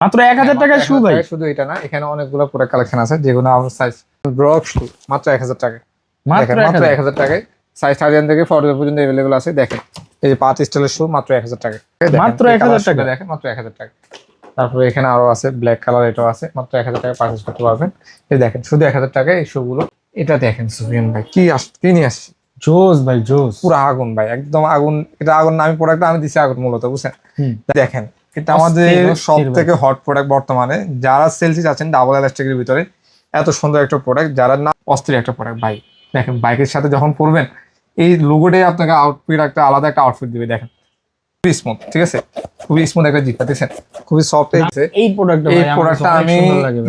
মাত্র এক হাজার হ্যাঁ, টাকায় শু ভাই। শুধু এটা না এখানে অনেকগুলো প্রোডাক্ট কালেকশন আছে যেগুলো আমার সাইজ ব্রক শু মাত্র এক হাজার টাকায়। মাত্র এক হাজার। টাকায়। সাইজ থার্টিন থেকে ফর্টি পর্যন্ত অ্যাভেলেবল আছে দেখেন। এই যে পাঁচ স্টাইলের শু মাত্র এক হাজার টাকা মাত্র 1000 টাকা। দেখেন মাত্র এক হাজার টাকা তারপরে এখানে আরও আছে ব্ল্যাক কালার এটাও আছে মাত্র এক হাজার টাকা পারচেস করতে পারবেন। এই দেখেন শুধু এক হাজার টাকায় এই শু গুলো এটা দেখেন সুফিয়ান ভাই কি আস কি নিয়ে আসছি? জোস ভাই জোস পুরো আগুন ভাই একদম আগুন এটা আগুন না আমি প্রোডাক্ট আমি দিছি আগুন মূলত বুঝছেন? দেখেন এটা আমাদের সব থেকে হট প্রোডাক্ট বর্তমানে যারা সেলসি আছেন ডাবল এলাস্টিকের ভিতরে এত সুন্দর একটা প্রোডাক্ট যারা না অস্থির একটা প্রোডাক্ট বাইক দেখেন বাইকের সাথে যখন পরবেন এই লোগোটাই আপনাকে আউটফিট একটা আলাদা একটা আউটফিট দিবে দেখেন। খুবই স্মুথ ঠিক আছে? খুবই স্মুথ একটা জিপটা দেখছেন? খুবই সফট এই প্রোডাক্ট এই প্রোডাক্টটা আমি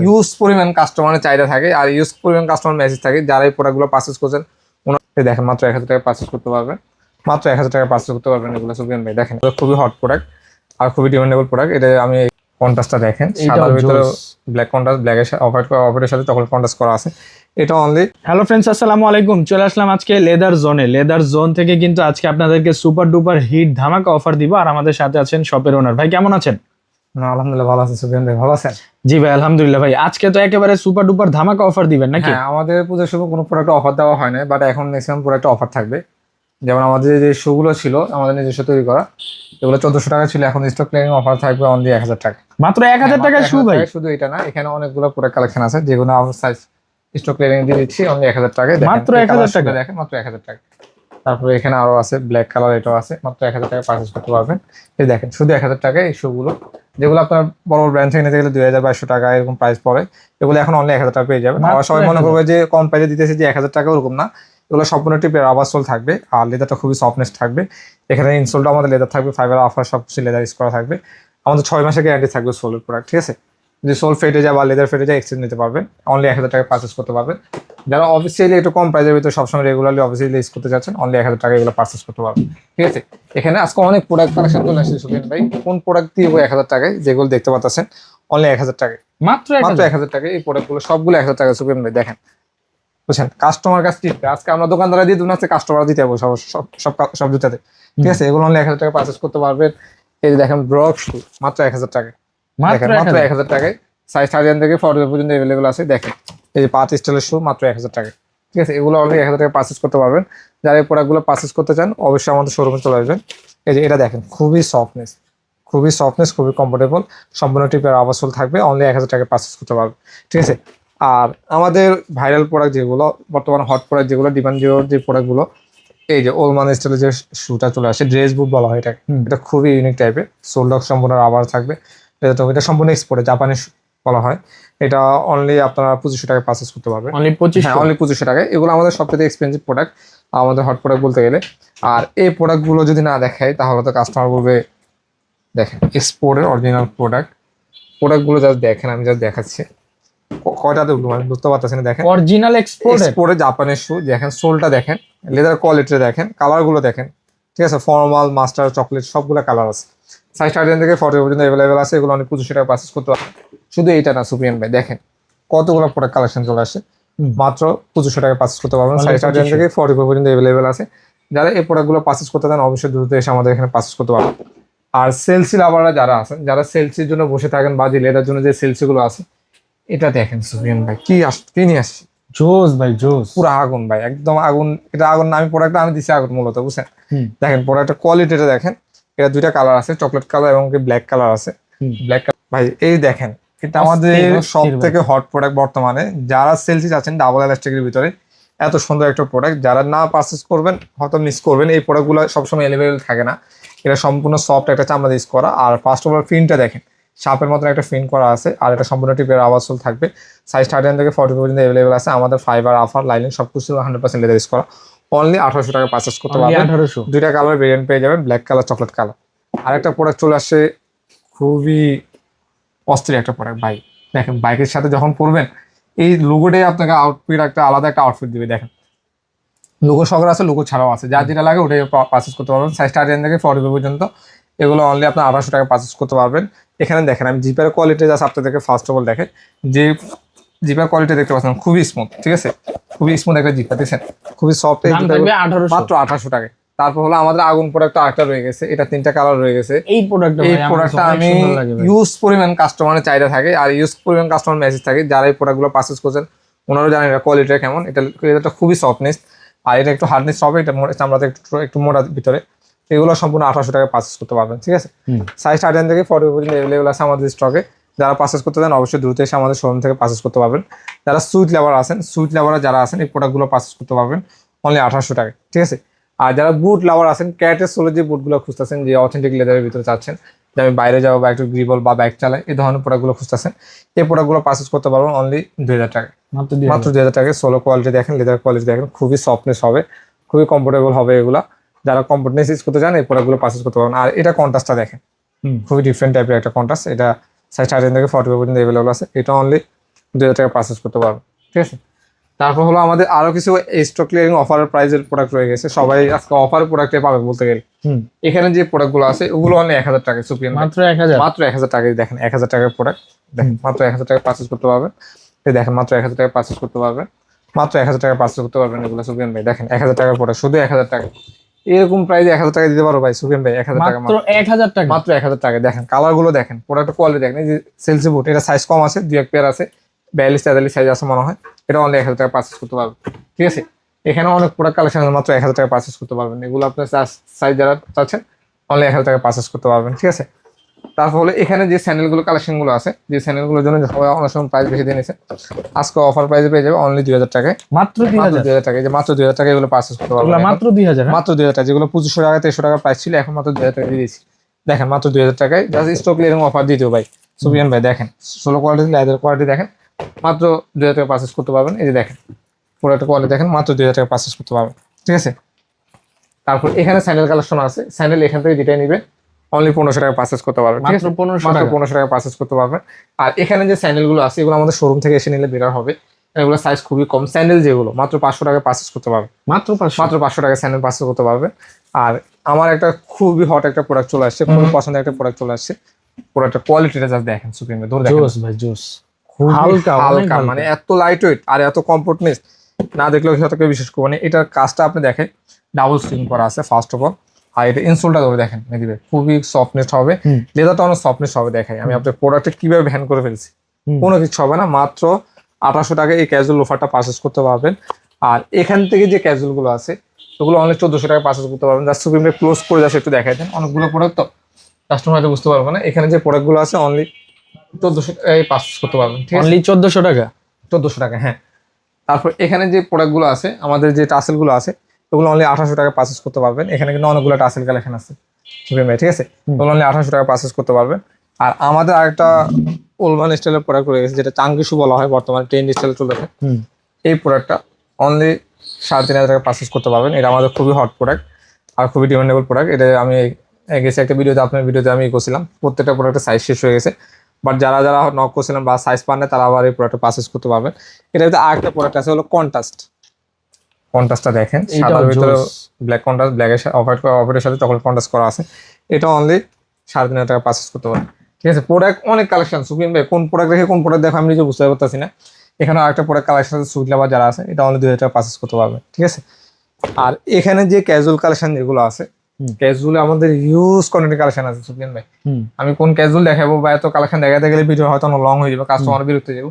ইউজ পরিমাণ কাস্টমারের চাহিদা থাকে আর ইউজ পরিমাণ কাস্টমার মেসেজ থাকে। যারা এই প্রোডাক্টগুলো পারচেস করছেন ওনাকে দেখেন মাত্র এক হাজার টাকা পারচেস করতে পারবেন। মাত্র এক হাজার টাকা পারচেস করতে পারবেন এগুলো সুবিয়ান ভাই। দেখেন খুবই হট প্রোডাক্ট আর খুবই ডিমান্ডেবল প্রোডাক্ট এটা আমি কন্ট্রাস্টটা দেখেন। সাদার ভিতরে ব্ল্যাক কন্ট্রাস্ট ব্ল্যাকের সাথে অফার অফারের সাথে চকলেট কন্ট্রাস্ট করা আছে। এটা অনলি হ্যালো ফ্রেন্ডস আসসালামু আলাইকুম। চলে আসলাম আজকে লেদার জোনে লেদার জোন থেকে কিন্তু আজকে আপনাদেরকে সুপার ডুপার হিট ধামাকা অফার দিব আর আমাদের সাথে আছেন শপের ওনার ভাই কেমন আছেন? আলহামদুলিল্লাহ ভালো আছে সুবিয়ান ভাই ভালো আছেন? জি ভাই আলহামদুলিল্লাহ ভাই। আজকে তো একেবারে সুপার ডুপার ধামাকা অফার দিবেন নাকি? হ্যাঁ আমাদের পুজোর সময় কোনো প্রোডাক্ট অফার দেওয়া হয় না বাট এখন ম্যাক্সিমাম প্রোডাক্ট অফার থাকবে। যেমন আমাদের যে শুগুলো ছিল আমাদের নিজস্ব তৈরি করা এগুলো চোদ্দশো টাকা ছিল এখন স্টক ক্লিয়ারিং অফার থাকবে অনলি এক হাজার টাকা মাত্র এক হাজার হ্যাঁ, টাকায় মাত্র শু ভাই শুধু এটা না এখানে অনেকগুলো প্রোডাক্ট কালেকশন আছে যেগুলো আমার সাইজ স্টক ক্লিয়ারিং দিয়ে দিচ্ছি অনলি এক হাজার টাকায় দেখেন, মাত্র 1000 colour টাকা। দেখেন মাত্র এক হাজার টাকা তারপরে এখানে আরও আছে ব্ল্যাক কালার এটাও আছে মাত্র এক হাজার টাকা পারচেস করতে পারবেন এই দেখেন শুধু এক হাজার টাকায় এই শুগুলো যেগুলো আপনার বড় বড় ব্র্যান্ড থেকে নিতে গেলে দুই হাজার বাইশশো টাকা এরকম প্রাইস পড়ে এগুলো এখন অনলি এক হাজার টাকা পেয়ে যাবেন আবার সবাই মনে করবে যে কম প্রাইসে দিতেছে যে এক হাজার টাকা ওরকম না এগুলো সম্পূর্ণ টিপের আবার সোল থাকবে আর লেদারটা খুবই সফটনেস থাকবে। এখানে ইনসোলটা আমাদের লেদার থাকবে ফাইবার আফার সব কিছু লেদার ইউজ করা থাকবে। আমাদের ছয় মাসের গ্যারান্টি থাকবে সোলের প্রোডাক্ট ঠিক আছে? যদি সোল ফেটে যায় বা লেদার ফেটে যায় এক্সচেঞ্জ নিতে পারবেন। অনলি এক হাজার টাকা পারচেস করতে পারবেন। যারা অফিসিয়ালি একটু কম প্রাইসের ভিতরে সবসময় রেগুলারলি অফিসিয়ালি ইউজ করতে যাচ্ছেন অনলি এক হাজার টাকা এগুলো পারচেস করতে পারবেন। ঠিক আছে? এখানে আজকে অনেক প্রোডাক্ট কালেকশন চলে আসছে সুখেন ভাই। কোন প্রোডাক্ট দিয়ে এক হাজার টাকায়? যেগুলো দেখতে পাচ্ছেন অনলি এক হাজার টাকায়। মাত্র মাত্র এক হাজার টাকায় এই প্রোডাক্টগুলো সবগুলো এক হাজার টাকা সুখেন ভাই দেখেন। বুঝছেন? কাস্টমার কাছে টিপতে আজকে আমরা দোকানদারা দিয়ে দুন কাস্টমার দিতে হবে সব সব সব সব জুতাতে। ঠিক আছে? এগুলো অনলি এক হাজার টাকা পারচেস করতে পারবেন। এই যে দেখেন ব্রক শু মাত্র এক হাজার টাকায়। মাত্র এক হাজার? টাকায়। সাইজ থার্টিন থেকে ফর্টি পর্যন্ত অ্যাভেলেবল আছে। দেখেন এই যে পাঁচ স্টাইলের শু মাত্র এক হাজার টাকায়। ঠিক আছে? এগুলো অলরেডি এক হাজার টাকা পারচেস করতে পারবেন। যারা এই প্রোডাক্টগুলো পারচেস করতে চান অবশ্যই আমাদের শোরুমে চলে আসবেন। এই যে এটা দেখেন খুবই সফটনেস খুবই সফটনেস খুবই কমফোর্টেবল সম্পূর্ণ টিপের আবাসল থাকবে। অনলি এক হাজার টাকা পারচেস করতে পারবে ঠিক আছে? আর আমাদের ভাইরাল প্রোডাক্ট যেগুলো বর্তমানে হট প্রোডাক্ট যেগুলো ডিমান্ড জিওর যে প্রোডাক্টগুলো এই যে ওলমান স্টাইলের যে শুটা চলে আসে ড্রেস বুট বলা হয় এটা এটা খুবই ইউনিক টাইপের সোলডক সম্পূর্ণ আবার থাকবে। এটা তো এটা সম্পূর্ণ এক্সপোর্টে জাপানি shoe বলা হয়। এটা অনলি আপনারা পঁচিশশো টাকায় পারচেস করতে পারবেন অনলি পঁচিশ হ্যাঁ অনলি পঁচিশশো টাকায়। এগুলো আমাদের সবথেকে এক্সপেন্সিভ প্রোডাক্ট আমাদের হট প্রোডাক্ট বলতে গেলে। আর এই প্রোডাক্টগুলো যদি না দেখায় তাহলে তো কাস্টমার বলবে দেখেন এক্সপোর্টের অরিজিনাল প্রোডাক্ট প্রোডাক্টগুলো যা দেখেন আমি জাস্ট দেখাচ্ছি। কয়টাতে উঠল মানে বুঝতে পারতেছেন না, দেখেন। অরিজিনাল এক্সপোর্ট এক্সপোর্টে জাপানের শু দেখেন সোলটা দেখেন লেদার কোয়ালিটি দেখেন কালারগুলো দেখেন। ঠিক আছে ফর্মাল মাস্টার চকলেট সবগুলো কালার আছে। সাইজ থার্টিন থেকে ফর্টি পর্যন্ত অ্যাভেলেবেল আছে এগুলো অনেক পঁচিশশো টাকা পারচেস করতে পারবেন শুধু এইটা না সুপিয়ান ভাই দেখেন কতগুলো প্রোডাক্ট কালেকশন চলে আসে। মাত্র পঁচিশশো টাকা পারচেস করতে পারবেন। সাইজ থার্টিন থেকে ফর্টি পর্যন্ত অ্যাভেলেবেল আছে। যারা এই প্রোডাক্টগুলো পারচেস করতে চান অবশ্যই দ্রুত এসে আমাদের এখানে পারচেস করতে পারবেন। আর সেলসি লাভাররা যারা আছেন যারা সেলসির জন্য বসে থাকেন বা যে লেদার জন্য যে সেলসিগুলো আছে এটা দেখেন সুপিয়ান ভাই কি আস কি নিয়ে আসছে? জোস ভাই জোস। পুরো আগুন ভাই একদম আগুন এটা আগুন না আমি প্রোডাক্টটা আমি দিছি আগুন মূলত বুঝছেন। দেখেন প্রোডাক্টের কোয়ালিটিটা দেখেন এটা দুইটা কালার আছে চকলেট কালার এবং ব্ল্যাক কালার আছে। ব্ল্যাক ভাই এই দেখেন এটা আমাদের সব থেকে হট প্রোডাক্ট বর্তমানে যারা সেলসি আছেন ডাবল এলাস্টিকের ভিতরে এত সুন্দর একটা প্রোডাক্ট যারা না পারচেস করবেন হয়তো মিস করবেন এই প্রোডাক্টগুলো সবসময় অ্যাভেলেবেল থাকে না। এটা সম্পূর্ণ সফট একটা চামড়া ইউজ করা আর ফার্স্ট অফ অল ফিনটা দেখেন সাপের মতন একটা ফিন করা আছে আর এটা সম্পূর্ণ টিপের আবাসল থাকবে। সাইজ থার্টিন থেকে ফর্টি পর্যন্ত অ্যাভেলেবেল আছে। আমাদের ফাইবার আফার লাইনিং সব কিছু হান্ড্রেড পার্সেন্ট লেদার ইউজ করা। অনলি আঠারোশো টাকা পারচেস করতে পারবেন। আঠারোশো। দুইটা কালার ভেরিয়েন্ট পেয়ে যাবেন ব্ল্যাক কালার চকলেট কালার আরেকটা প্রোডাক্ট চলে আসে খুবই অস্থির একটা প্রোডাক্ট বাইক দেখেন বাইকের সাথে যখন পরবেন এই লোগোটাই আপনাকে আউটফিট একটা আলাদা একটা আউটফিট দিবে দেখেন। লোগো সগর আছে লোগো ছাড়াও আছে। যার যেটা লাগে ওটাই পারচেস করতে পারবেন। সাইজ থার্টিন থেকে ফর্টি পর্যন্ত এগুলো অনলি আপনার আঠারোশো টাকা পারচেস করতে পারবেন। এখানে দেখেন আমি জিপের কোয়ালিটি জাস্ট আপনাদেরকে ফার্স্ট অফ অল দেখেন যে জিপের কোয়ালিটি দেখতে পাচ্ছেন খুবই স্মুথ ঠিক আছে? খুবই স্মুথ একটা জিপ দেখছেন? খুবই সফট আঠারোশো। মাত্র আঠাশশো টাকায়। তারপর হলো আমাদের আগুন প্রোডাক্ট আরেকটা রয়ে গেছে এটা তিনটা কালার রয়ে গেছে। এই প্রোডাক্টটা এই প্রোডাক্টটা আমি ইউজ পরিমাণ কাস্টমারের চাহিদা থাকে আর ইউজ পরিমাণ কাস্টমার মেসেজ থাকে যারা এই প্রোডাক্টগুলো পারচেস করছেন ওনারাও জানেন এটা কোয়ালিটিটা কেমন। এটা এটা খুবই সফটনেস আর এটা একটু হার্ডনেস হবে এটা চামড়াতে একটু একটু মোটা ভিতরে। এগুলো সম্পূর্ণ আঠারোশো টাকা পারচেস করতে পারবেন ঠিক আছে? সাইজ থার্টিন থেকে ফর্টি পর্যন্ত অ্যাভেলেবল আছে আমাদের স্টকে যারা পারচেস করতে চান অবশ্যই দ্রুত এসে আমাদের শোরুম থেকে পারচেস করতে পারবেন। যারা সুইট লেবার আছেন সুইট লেবার যারা আছেন এই প্রোডাক্টগুলো পারচেস করতে পারবেন অনলি আঠারোশো টাকা ঠিক আছে? আর যারা বুট লাভার আছেন ক্যাটের সোলের যে বুটগুলো খুঁজতেছেন যে অথেন্টিক লেদারের ভিতরে চাচ্ছেন যে আমি বাইরে যাব বা একটু গ্রিবল বা বাইক চালাই এই ধরনের প্রোডাক্টগুলো খুঁজতেছেন এই প্রোডাক্টগুলো পারচেস করতে পারবেন অনলি দুই হাজার টাকা মাত্র দুই হাজার। টাকা সোলো কোয়ালিটি দেখেন লেদার কোয়ালিটি দেখেন খুবই সফটনেস হবে খুবই কমফোর্টেবল হবে এগুলা। যারা কমফোর্টনেস ইউজ করতে চান এই প্রোডাক্টগুলো পারচেস করতে পারবেন। আর এটা কন্ট্রাস্টটা দেখেন। খুবই ডিফারেন্ট টাইপের একটা কন্ট্রাস্ট এটা সাইজ থার্টিন থেকে ফর্টি পর্যন্ত অ্যাভেলেবল আছে। এটা অনলি দুই হাজার টাকা পারচেস করতে পারবেন। ঠিক আছে? তারপর হলো আমাদের আরও কিছু স্টক ক্লিয়ারিং অফারের প্রাইজের প্রোডাক্ট রয়ে গেছে। সবাই আজকে অফার প্রোডাক্টে পাবে বলতে গেলে। এখানে যে প্রোডাক্ট প্রোডাক্টগুলো আছে ওগুলো অনলি এক হাজার টাকা সুপ্রিম মাত্র এক হাজার। মাত্র এক হাজার টাকায় দেখেন এক হাজার টাকার প্রোডাক্ট দেখেন মাত্র এক হাজার টাকা পারচেস করতে পারবেন। এই দেখেন মাত্র এক হাজার টাকা পারচেস করতে পারবেন। মাত্র এক হাজার টাকা পারচেস করতে পারবেন এগুলো সুফিয়ান ভাই দেখেন এক হাজার টাকার প্রোডাক্ট শুধু এক হাজার টাকা এরকম প্রাইস এক হাজার টাকা দিতে পারো ভাই সুফিয়ান ভাই এক হাজার টাকা মাত্র এক হাজার টাকা। মাত্র এক হাজার টাকা দেখেন কালারগুলো দেখেন প্রোডাক্ট কোয়ালিটি দেখেন এই যে সেলসি বুট এটা সাইজ কম আছে দুই এক পেয়ার আছে বিয়াল্লিশ তেতাল্লিশ সাইজ আছে মনে হয় এটা অনলি এক হাজার টাকা পারচেস করতে পারবেন ঠিক আছে? এখানে অনেক প্রোডাক্ট কালেকশন আছে মাত্র এক হাজার টাকা পারচেস করতে পারবেন এগুলো আপনার সাইজ যারা চাচ্ছেন অনলি এক হাজার টাকা পারচেস করতে পারবেন ঠিক আছে? তারপর হলো এখানে যে স্যান্ডেলগুলো কালেকশনগুলো আছে যে স্যান্ডেলগুলোর জন্য সবাই অনেক সময় প্রাইস বেশি দিয়ে নিয়েছে আজকে অফার প্রাইসে পেয়ে যাবে অনলি দুই হাজার টাকায়। মাত্র দুই হাজার? দুই হাজার টাকা যে মাত্র দুই হাজার টাকা এগুলো পারচেস করতে পারবেন মাত্র দুই হাজার হ্যাঁ? মাত্র দুই হাজার টাকা যেগুলো পঁচিশশো টাকা তেইশশো টাকা প্রাইস ছিল এখন মাত্র দুই হাজার টাকা দিয়ে দিয়েছি। দেখেন মাত্র দুই হাজার টাকায় জাস্ট স্টক এরকম অফার দিতেও ভাই। সুবিয়ান ভাই দেখেন ষোলো কোয়ালিটি লেদার কোয়ালিটি দেখেন মাত্র দুই হাজার টাকা পারচেস করতে পারবেন। এই যে দেখেন পুরো একটা কোয়ালিটি দেখেন মাত্র দুই হাজার টাকা পারচেস করতে পারবেন। ঠিক আছে? তারপর এখানে স্যান্ডেল কালেকশন আছে। স্যান্ডেল এখান থেকে যেটাই নিবে অনলি পনেরোশো টাকা পারচেস করতে পারবেন ঠিক আছে? মাত্র পনেরোশো টাকা। পারচেস করতে পারবেন আর এখানে যে স্যান্ডেলগুলো আছে এগুলো আমাদের শোরুম থেকে এসে নিলে বেটার হবে। এগুলো সাইজ খুবই কম। স্যান্ডেল যেগুলো মাত্র পাঁচশো টাকা পারচেস করতে পারবেন মাত্র মাত্র পাঁচশো টাকা স্যান্ডেল পার্সেল করতে পারবে। আর আমার একটা খুবই হট একটা প্রোডাক্ট চলে আসছে খুবই পছন্দের একটা প্রোডাক্ট চলে আসছে। প্রোডাক্টের কোয়ালিটিটা জাস্ট দেখেন সুপ্রিমে ধরে জোস ভাই জোস। হালকা, হালকা। মানে এত লাইট ওয়েট আর এত কমফোর্টনেস না দেখলেও সেটা কেউ বিশেষ করবে না। এটার কাজটা আপনি দেখেন ডাবল স্ক্রিন করা আছে ফার্স্ট অফ অল আর এটা ইনসোলটা ধরে দেখেন মেদিবে খুবই সফটনেস হবে। লেদারটা অনেক সফটনেস হবে দেখাই। আমি আপনার প্রোডাক্টে কীভাবে ভ্যান করে ফেলছি? কোনো কিছু হবে না মাত্র আঠাশশো টাকা এই ক্যাজুয়াল লোফারটা পারচেস করতে পারবেন। আর এখান থেকে যে ক্যাজুয়ালগুলো আছে ওগুলো অনলি চোদ্দশো টাকা পারচেস করতে পারবেন। জাস্ট সুপ্রিমে ক্লোজ করে যাচ্ছে একটু দেখাই দেন। অনেকগুলো প্রোডাক্ট তো কাস্টমার হয়তো বুঝতে পারবে না। এখানে যে প্রোডাক্টগুলো আছে অনলি চোদ্দশো টাকায় পারচেস করতে পারবেন ঠিক অনলি চোদ্দশো টাকা? চোদ্দশো টাকা হ্যাঁ। তারপর এখানে যে প্রোডাক্টগুলো আছে আমাদের যে টাসেলগুলো আছে ওগুলো অনলি আঠাশশো টাকা পারচেস করতে পারবেন। এখানে কিন্তু অনেকগুলো টাসেল কালেকশন আছে। ভাই ঠিক আছে? ওগুলো অনলি আঠাশশো টাকা পারচেস করতে পারবেন। আর আমাদের আরেকটা ওলমান স্টাইলের প্রোডাক্ট রয়ে গেছে যেটা চাঙ্গিসু বলা হয় বর্তমানে ট্রেন্ড স্টাইলে চলেছে। এই প্রোডাক্টটা অনলি সাড়ে তিন হাজার টাকা পারচেস করতে পারবেন। এটা আমাদের খুবই হট প্রোডাক্ট আর খুবই ডিমান্ডেবল প্রোডাক্ট এটা আমি গেছি একটা ভিডিওতে আপনার ভিডিওতে আমি করছিলাম। প্রত্যেকটা প্রোডাক্টের সাইজ শেষ হয়ে গেছে। বাট যারা যারা নক করছিলেন বা সাইজ পান না তারা আবার এই প্রোডাক্টটা পারচেস করতে পারবেন। এটা আরেকটা প্রোডাক্ট আছে হলো কন্টাস্ট কন্টাস্টটা দেখেন সাদার ভিতরে। ব্ল্যাক কন্টাস্ট ব্ল্যাকের অফার অফারের সাথে তখন কন্টাস্ট করা আছে। এটা অনলি সাড়ে তিন হাজার টাকা পারচেস করতে পারবেন ঠিক আছে প্রোডাক্ট অনেক কালেকশন সুপ্রিম ভাই কোন প্রোডাক্ট রেখে কোন প্রোডাক্ট দেখো আমি নিজে বুঝতে পারতেছি না। এখানে আরেকটা প্রোডাক্ট কালেকশন আছে সুইট লাভার যারা আছে এটা অনলি দুই হাজার টাকা পারচেস করতে পারবে। ঠিক আছে? আর এখানে যে ক্যাজুয়াল কালেকশন যেগুলো আছে। ক্যাজুয়াল আমাদের ইউজ কোয়ান্টিটি কালেকশন আছে সুপ্রিম ভাই। আমি কোন ক্যাজুয়াল দেখাবো বা এত কালেকশন দেখাতে গেলে ভিডিও হয়তো অনেক লং হয়ে যাবে কাস্টমার বিরক্ত হয়ে যাব।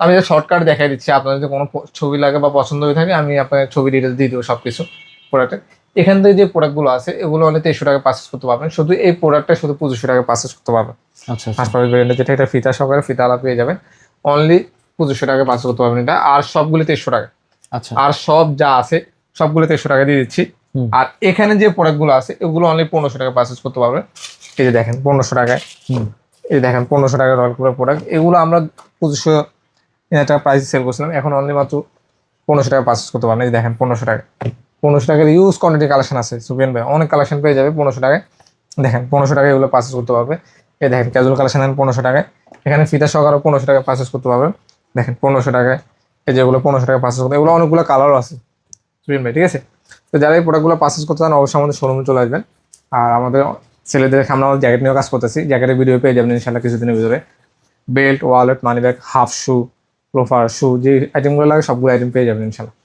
আমি যে শর্টকাট দেখাই দিচ্ছি। আপনাদের যদি কোনো ছবি লাগে বা পছন্দ হয়ে থাকে আমি আপনার ছবি ডিটেলস দিয়ে দেবো সব কিছু প্রোডাক্টের এখান থেকে যে প্রোডাক্টগুলো আছে এগুলো অনেক তেইশশো টাকা পারচেস করতে পারবেন। শুধু এই প্রোডাক্টটা শুধু পঁচিশশো টাকা পারচেস করতে পারবেন। আচ্ছা আচ্ছা। হাসপাতাল ভেরিয়েন্টে যেটা এটা ফিতা সহকারে ফিতা আলা পেয়ে যাবেন। অনলি পঁচিশশো টাকা পারচেস করতে পারবেন এটা। আর সবগুলি তেইশশো টাকা। আচ্ছা। আর সব যা আছে সবগুলো তেইশশো টাকা দিয়ে দিচ্ছি। আর এখানে যে প্রোডাক্টগুলো আছে এগুলো অনলি পনেরোশো টাকা পারচেস করতে পারবেন। এই যে দেখেন পনেরোশো টাকায়। এই দেখেন পনেরোশো টাকা রয়্যাল কুলার প্রোডাক্ট এগুলো আমরা পঁচিশশো টাকা প্রাইস সেল করছিলাম। এখন অনলি মাত্র পনেরোশো টাকা পারচেস করতে পারেন এই দেখেন, পনেরোশো টাকা। পনেরোশো টাকার ইউজ কোয়ান্টিটি কালেকশন আছে, সুপিয়ান ভাই। অনেক কালেকশন পেয়ে যাবে পনেরোশো টাকায়। দেখেন, পনেরোশো টাকা এগুলো পারচেস করতে পারবে। এই দেখেন ক্যাজুয়াল কালেকশন পনেরোশো টাকায়। এখানে ফিতা সহকারে পনেরোশো টাকা পারচেস করতে পারবে। দেখেন, পনেরোশো টাকায়। এই যেগুলো পনেরোশো টাকা পারচেস করতে এগুলো অনেকগুলো কালারও আছে, সুপিয়ান ভাই, ঠিক আছে? তো যারা এই প্রোডাক্টগুলো পারচেস করতে চান, অবশ্যই আমাদের শোরুমে চলে আসবেন। আর আমাদের ছেলেদের আমরা জ্যাকেট নিয়েও কাজ করতেছি। জ্যাকেটের ভিডিও পেয়ে যাবেন ইনশাল্লাহ কিছুদিনের ভিতরে। Belt wallet money bag half shoe loafer shoe যে আইটেমগুলো লাগে সবগুলো আইটেম পেয়ে যাবেন ইনশাল্লাহ।